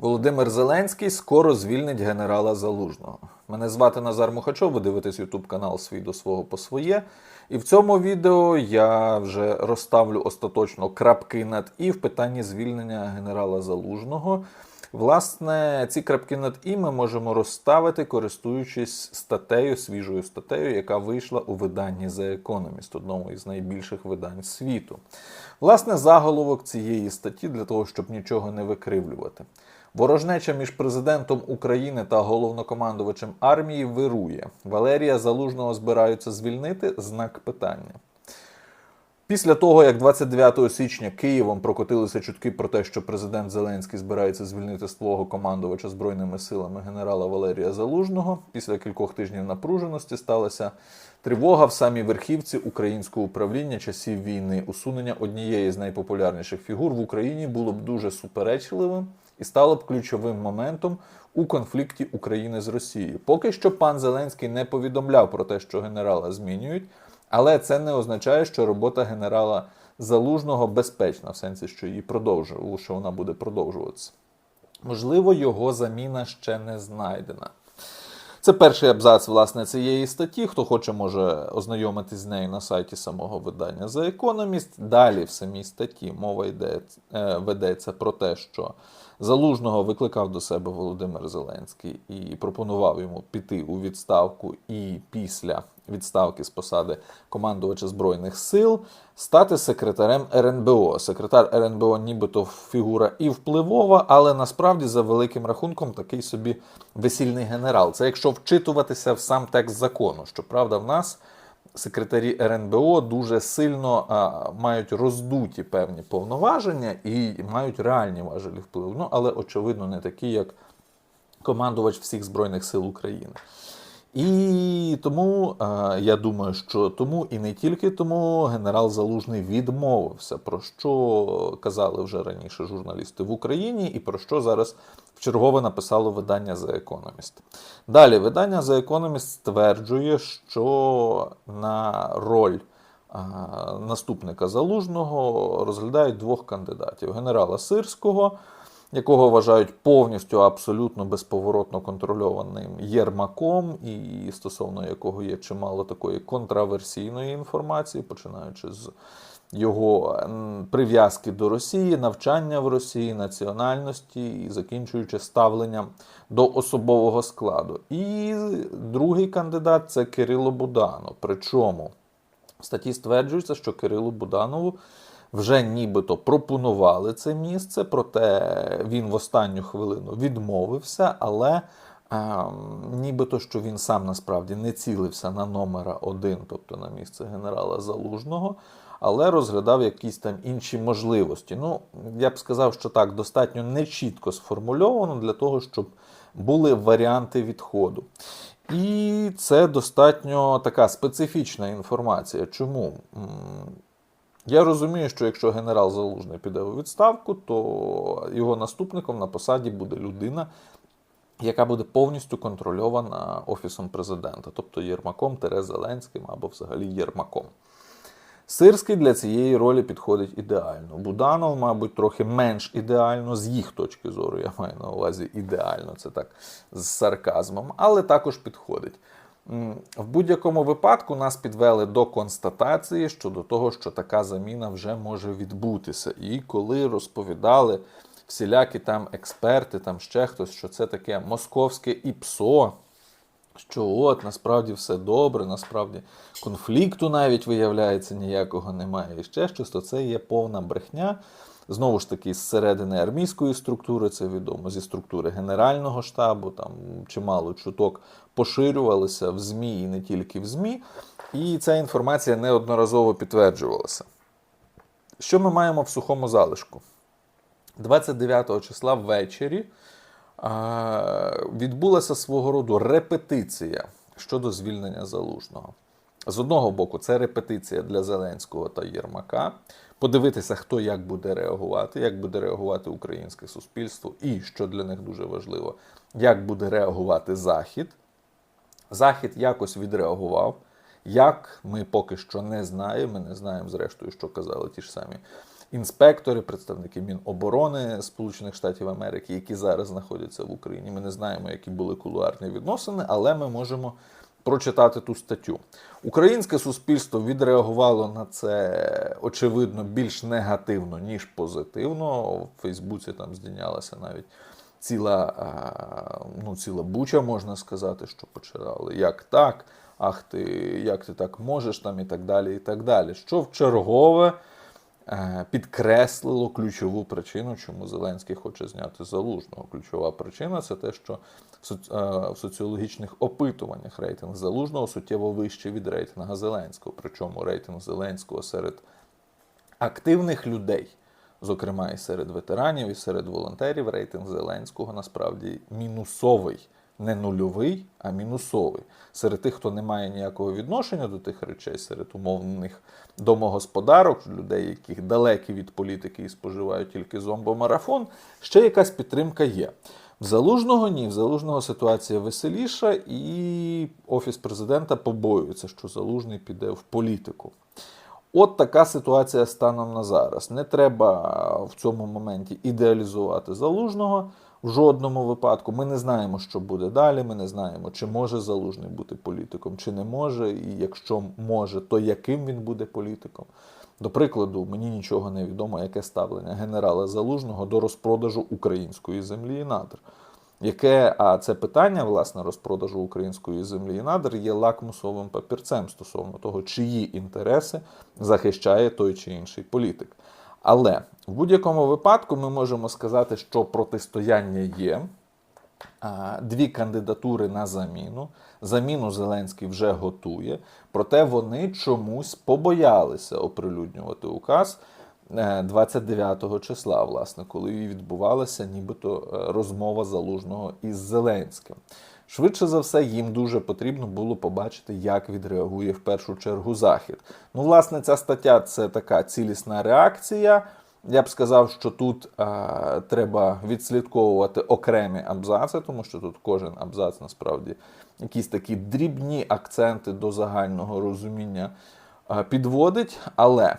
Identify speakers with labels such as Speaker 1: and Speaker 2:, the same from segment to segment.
Speaker 1: Володимир Зеленський скоро звільнить генерала Залужного. Мене звати Назар Мухачов, ви дивитесь ютуб канал Свій до свого по своє. І в цьому відео я вже розставлю остаточно крапки над і в питанні звільнення генерала Залужного. Власне, ці крапки над і ми можемо розставити, користуючись статтею, свіжою статтею, яка вийшла у виданні The Economist, одному із найбільших видань світу. Власне, заголовок цієї статті для того, щоб нічого не викривлювати. Ворожнеча між президентом України та головнокомандувачем армії вирує. Валерія Залужного збираються звільнити знак питання. Після того, як 29 січня Києвом прокотилися чутки про те, що президент Зеленський збирається звільнити свого командувача збройними силами генерала Валерія Залужного, після кількох тижнів напруженості сталася тривога в самій верхівці українського управління часів війни. Усунення однієї з найпопулярніших фігур в Україні було б дуже суперечливим і стало б ключовим моментом у конфлікті України з Росією. Поки що пан Зеленський не повідомляв про те, що генерала змінюють. Але це не означає, що робота генерала Залужного безпечна, в сенсі, що її продовжує, що вона буде продовжуватися. Можливо, його заміна ще не знайдена. Це перший абзац власне цієї статті. Хто хоче, може ознайомитись з нею на сайті самого видання The Economist. Далі в самій статті мова йде, е, ведеться про те, що Залужного викликав до себе Володимир Зеленський і пропонував йому піти у відставку і після відставки з посади командувача збройних сил стати секретарем РНБО. Секретар РНБО, нібито фігура і впливова, але насправді за великим рахунком такий собі весільний генерал. Це якщо вчитуватися в сам текст закону. Щоправда, в нас. Секретарі РНБО дуже сильно а, мають роздуті певні повноваження і мають реальні важелі впливу. Ну, але очевидно, не такі, як командувач всіх Збройних сил України. І тому я думаю, що тому і не тільки тому генерал Залужний відмовився, про що казали вже раніше журналісти в Україні, і про що зараз вчергове написало видання The Economist. Далі видання The Economist стверджує, що на роль наступника Залужного розглядають двох кандидатів: генерала Сирського якого вважають повністю абсолютно безповоротно контрольованим Єрмаком, і стосовно якого є чимало такої контраверсійної інформації, починаючи з його прив'язки до Росії, навчання в Росії, національності і закінчуючи ставленням до особового складу. І другий кандидат це Кирило Буданов. Причому в статті стверджується, що Кирилу Буданову вже нібито пропонували це місце, проте він в останню хвилину відмовився, але е, нібито що він сам насправді не цілився на номера один, тобто на місце генерала Залужного, але розглядав якісь там інші можливості. Ну, я б сказав, що так достатньо нечітко сформульовано для того, щоб були варіанти відходу. І це достатньо така специфічна інформація. Чому? Я розумію, що якщо генерал Залужний піде у відставку, то його наступником на посаді буде людина, яка буде повністю контрольована Офісом президента, тобто Єрмаком, Тере Зеленським або взагалі Єрмаком. Сирський для цієї ролі підходить ідеально. Буданов, мабуть, трохи менш ідеально, з їх точки зору, я маю на увазі ідеально, це так з сарказмом, але також підходить. В будь-якому випадку нас підвели до констатації щодо того, що така заміна вже може відбутися. І коли розповідали всілякі там експерти, там ще хтось, що це таке московське ІПСО, що от насправді все добре, насправді конфлікту навіть виявляється ніякого немає. І ще щось, то це є повна брехня. Знову ж таки, з середини армійської структури, це відомо, зі структури Генерального штабу, там чимало чуток поширювалися в ЗМІ і не тільки в ЗМІ. І ця інформація неодноразово підтверджувалася. Що ми маємо в сухому залишку? 29 числа ввечері відбулася свого роду репетиція щодо звільнення залужного. З одного боку, це репетиція для Зеленського та Єрмака. Подивитися, хто як буде реагувати, як буде реагувати українське суспільство, і що для них дуже важливо, як буде реагувати Захід. Захід якось відреагував. Як ми поки що не знаємо. Ми не знаємо, зрештою, що казали ті ж самі інспектори, представники Міноборони Сполучених Штатів Америки, які зараз знаходяться в Україні. Ми не знаємо, які були кулуарні відносини, але ми можемо прочитати ту статтю. Українське суспільство відреагувало на це очевидно більш негативно, ніж позитивно. В Фейсбуці там здійнялася навіть ціла, ну, ціла буча, можна сказати, що починали. Як так? Ах ти, як ти так можеш там і так далі, і так далі. Що в чергове підкреслило ключову причину, чому Зеленський хоче зняти залужного. Ключова причина це те, що е, в соціологічних опитуваннях рейтинг залужного суттєво вищий від рейтинга Зеленського. Причому рейтинг Зеленського серед активних людей, зокрема і серед ветеранів, і серед волонтерів, рейтинг Зеленського насправді мінусовий. Не нульовий, а мінусовий. Серед тих, хто не має ніякого відношення до тих речей, серед умовних домогосподарок, людей, яких далекі від політики і споживають тільки зомбомарафон, ще якась підтримка є. В залужного ні, в залужного ситуація веселіша, і офіс президента побоюється, що залужний піде в політику. От така ситуація станом на зараз. Не треба в цьому моменті ідеалізувати залужного в жодному випадку. Ми не знаємо, що буде далі. Ми не знаємо, чи може залужний бути політиком, чи не може. І якщо може, то яким він буде політиком. До прикладу, мені нічого не відомо, яке ставлення генерала Залужного до розпродажу української землі і надр. Яке, а це питання, власне, розпродажу української землі і надр є лакмусовим папірцем стосовно того, чиї інтереси захищає той чи інший політик. Але в будь-якому випадку ми можемо сказати, що протистояння є. Дві кандидатури на заміну. Заміну Зеленський вже готує, проте вони чомусь побоялися оприлюднювати указ 29 числа, власне, коли відбувалася нібито е, розмова залужного із Зеленським. Швидше за все, їм дуже потрібно було побачити, як відреагує в першу чергу Захід. Ну, власне, ця стаття це така цілісна реакція. Я б сказав, що тут а, треба відслідковувати окремі абзаци, тому що тут кожен абзац насправді якісь такі дрібні акценти до загального розуміння а, підводить. Але е,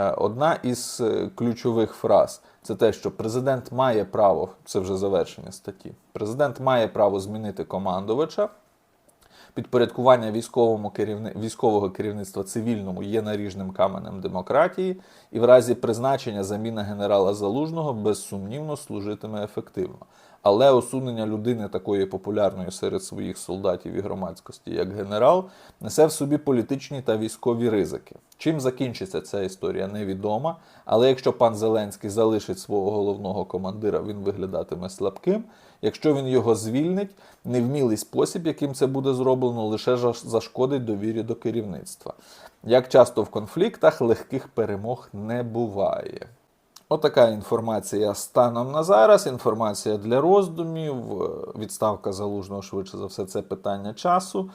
Speaker 1: одна із е, ключових фраз це те, що президент має право, це вже завершення статті. Президент має право змінити командувача. Підпорядкування військовому керівни... військового керівництва цивільному є наріжним каменем демократії, і в разі призначення заміна генерала Залужного безсумнівно служитиме ефективно. Але усунення людини такої популярної серед своїх солдатів і громадськості, як генерал, несе в собі політичні та військові ризики. Чим закінчиться ця історія, невідома. Але якщо пан Зеленський залишить свого головного командира, він виглядатиме слабким. Якщо він його звільнить, невмілий спосіб, яким це буде зроблено, лише зашкодить довірі до керівництва. Як часто в конфліктах легких перемог не буває. Отака інформація станом на зараз. Інформація для роздумів. Е, Відставка залужного швидше за все, це питання часу.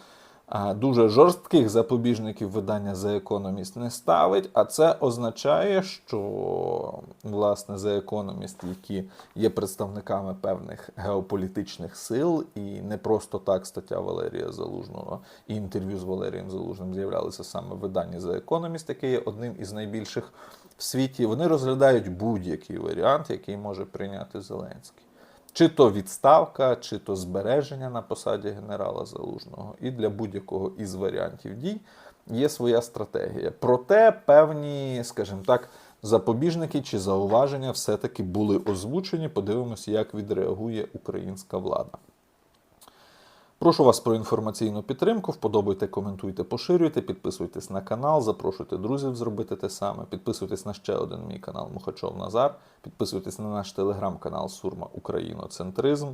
Speaker 1: Дуже жорстких запобіжників видання The Economist не ставить, а це означає, що власне The Economist, які є представниками певних геополітичних сил, і не просто так стаття Валерія Залужного і інтерв'ю з Валерієм Залужним з'являлися саме в виданні The Economist, яке є одним із найбільших в світі. Вони розглядають будь-який варіант, який може прийняти Зеленський. Чи то відставка, чи то збереження на посаді генерала Залужного. І для будь-якого із варіантів дій є своя стратегія. Проте певні, скажімо так, запобіжники чи зауваження все-таки були озвучені. Подивимося, як відреагує українська влада. Прошу вас про інформаційну підтримку. Вподобайте, коментуйте, поширюйте, підписуйтесь на канал, запрошуйте друзів зробити те саме. Підписуйтесь на ще один мій канал Мухачов Назар. Підписуйтесь на наш телеграм-канал Сурма Україноцентризм.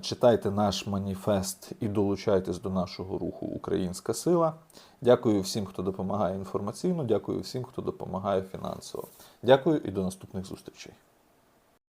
Speaker 1: Читайте наш маніфест і долучайтесь до нашого руху Українська сила. Дякую всім, хто допомагає інформаційно. Дякую всім, хто допомагає фінансово. Дякую і до наступних зустрічей.